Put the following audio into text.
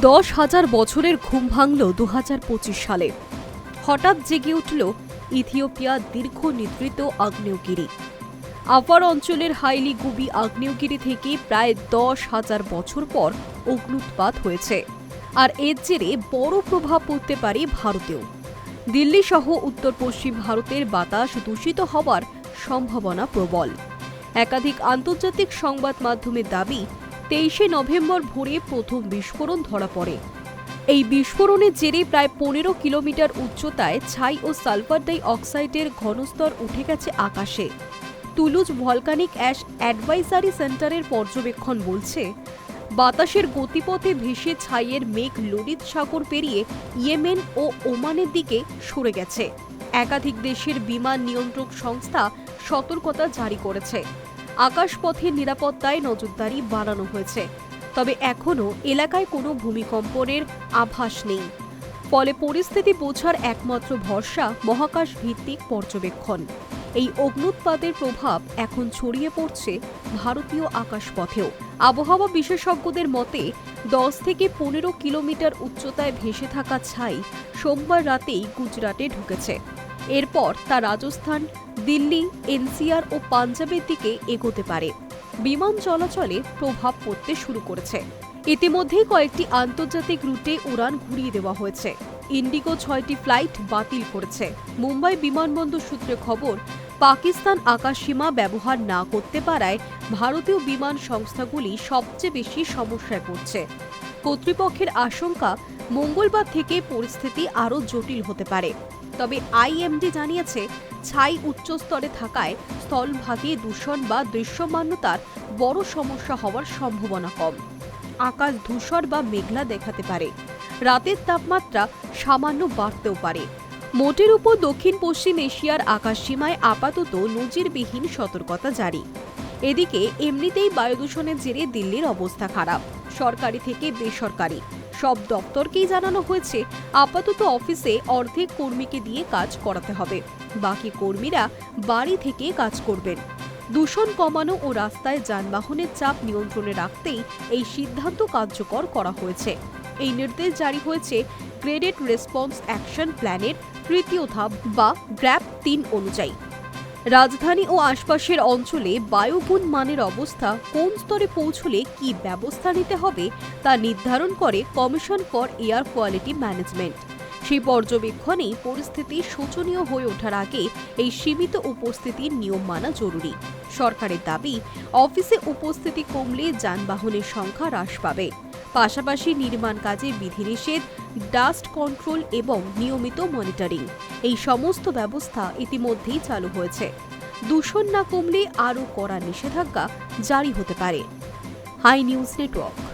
দশ হাজার বছরের ঘুম ভাঙল দু হাজার পঁচিশ সালে। হঠাৎ জেগে উঠল ইথিওপিয়া দীর্ঘ নিদ্রিত আগ্নেয়গিরি। আফার অঞ্চলের হাইলি গুবি আগ্নেয়গিরি থেকে প্রায় দশ হাজার বছর পর অগ্নুৎপাত হয়েছে। আর এর জেরে বড় প্রভাব পড়তে পারে ভারতেও। দিল্লি সহ উত্তর পশ্চিম ভারতের বাতাস দূষিত হওয়ার সম্ভাবনা প্রবল। একাধিক আন্তর্জাতিক সংবাদ মাধ্যমের দাবি তেইশে নভেম্বর ভোরে প্রথম বিস্ফোরণ ধরা পড়ে। এই বিস্ফোরণের জেরে প্রায় পনেরো কিলোমিটার উচ্চতায় ছাই ও সালফার ডাই অক্সাইডের ঘনস্তর উঠে গেছে আকাশে। তুলুজ ভলকানিক অ্যাশ অ্যাডভাইজারি সেন্টারের পর্যবেক্ষণ বলছে, বাতাসের গতিপথে ভেসে ছাইয়ের মেঘ লোরিত সাগর পেরিয়ে ইয়েমেন ও ওমানের দিকে সরে গেছে। একাধিক দেশের বিমান নিয়ন্ত্রক সংস্থা সতর্কতা জারি করেছে। আকাশপথের নিরাপত্তায় নজরদারি বাড়ানো হয়েছে। তবে এখনও এলাকায় কোনো ভূমিকম্পনের আভাস নেই। ফলে পরিস্থিতি বোঝার একমাত্র ভরসা মহাকাশ ভিত্তিক পর্যবেক্ষণ। এই অগ্নুৎপাতের প্রভাব এখন ছড়িয়ে পড়ছে ভারতীয় আকাশপথেও। আবহাওয়া বিশেষজ্ঞদের মতে, দশ থেকে পনেরো কিলোমিটার উচ্চতায় ভেসে থাকা ছাই সোমবার রাতেই গুজরাটে ঢুকেছে। এরপর তা রাজস্থান, দিল্লি, এনসিআর ও পাঞ্জাবের দিকে এগোতে পারে। বিমান চলাচলে প্রভাব পড়তে শুরু করেছে। ইতিমধ্যেই কয়েকটি আন্তর্জাতিক রুটে উড়ান ঘুরিয়ে দেওয়া হয়েছে। ইন্ডিগো ছয়টি ফ্লাইট বাতিল করেছে। মুম্বাই বিমানবন্দর সূত্রে খবর, পাকিস্তান আকাশসীমা ব্যবহার না করতে পারায় ভারতীয় বিমান সংস্থাগুলি সবচেয়ে বেশি সমস্যায় পড়ছে। কর্তৃপক্ষের আশঙ্কা মঙ্গলবার থেকে পরিস্থিতি আরও জটিল হতে পারে। তবে আইএমডি জানিয়েছে, ছাই উচ্চ স্তরে থাকায় স্থলভাগে দূষণ বা দৃশ্যমান্যতার বড় সমস্যা হওয়ার সম্ভাবনা কম। আকাশ ধূসর বা মেঘলা দেখাতে পারে। রাতের তাপমাত্রা সামান্য বাড়তেও পারে। মোটের উপর দক্ষিণ পশ্চিম এশিয়ার আকাশসীমায় আপাতত নজিরবিহীন সতর্কতা জারি। এদিকে এমনিতেই বায়ুদূষণের জেরে দিল্লির অবস্থা খারাপ। সরকারি থেকে বেসরকারি। সব দপ্তরকেই জানানো হয়েছে, আপাতত অফিসে অর্ধেক কর্মীকে দিয়ে কাজ করাতে হবে। বাকি কর্মীরা বাড়ি থেকে কাজ করবেন। দূষণ কমানো ও রাস্তায় যানবাহনের চাপ নিয়ন্ত্রণে রাখতেই এই সিদ্ধান্ত কার্যকর করা হয়েছে। এই নির্দেশ জারি হয়েছে গ্রেডেড রেসপন্স অ্যাকশন প্ল্যানের তৃতীয় ধাপ বা গ্র্যাপ তিন অনুযায়ী। রাজধানী ও আশপাশের অঞ্চলে বায়ুগুণ মানের অবস্থা কোন স্তরে পৌঁছলে কি ব্যবস্থা নিতে হবে তা নির্ধারণ করে commission for air quality management. সেই পর্যবেক্ষণেই পরিস্থিতি শোচনীয় হয়ে ওঠার আগে এই সীমিত উপস্থিতির নিয়ম মানা জরুরি। সরকারের দাবি, অফিসে উপস্থিতি কমলে যানবাহনের সংখ্যা হ্রাস পাবে। পাশাপাশি নির্মাণ কাজে বিধিনিষেধ, ডাস্ট কন্ট্রোল এবং নিয়মিত মনিটরিং। এই সমস্ত ব্যবস্থা ইতিমধ্যেই চালু হয়েছে। দূষণ না কমলে আরও কড়া নিষেধাজ্ঞা জারি হতে পারে। Hi news network.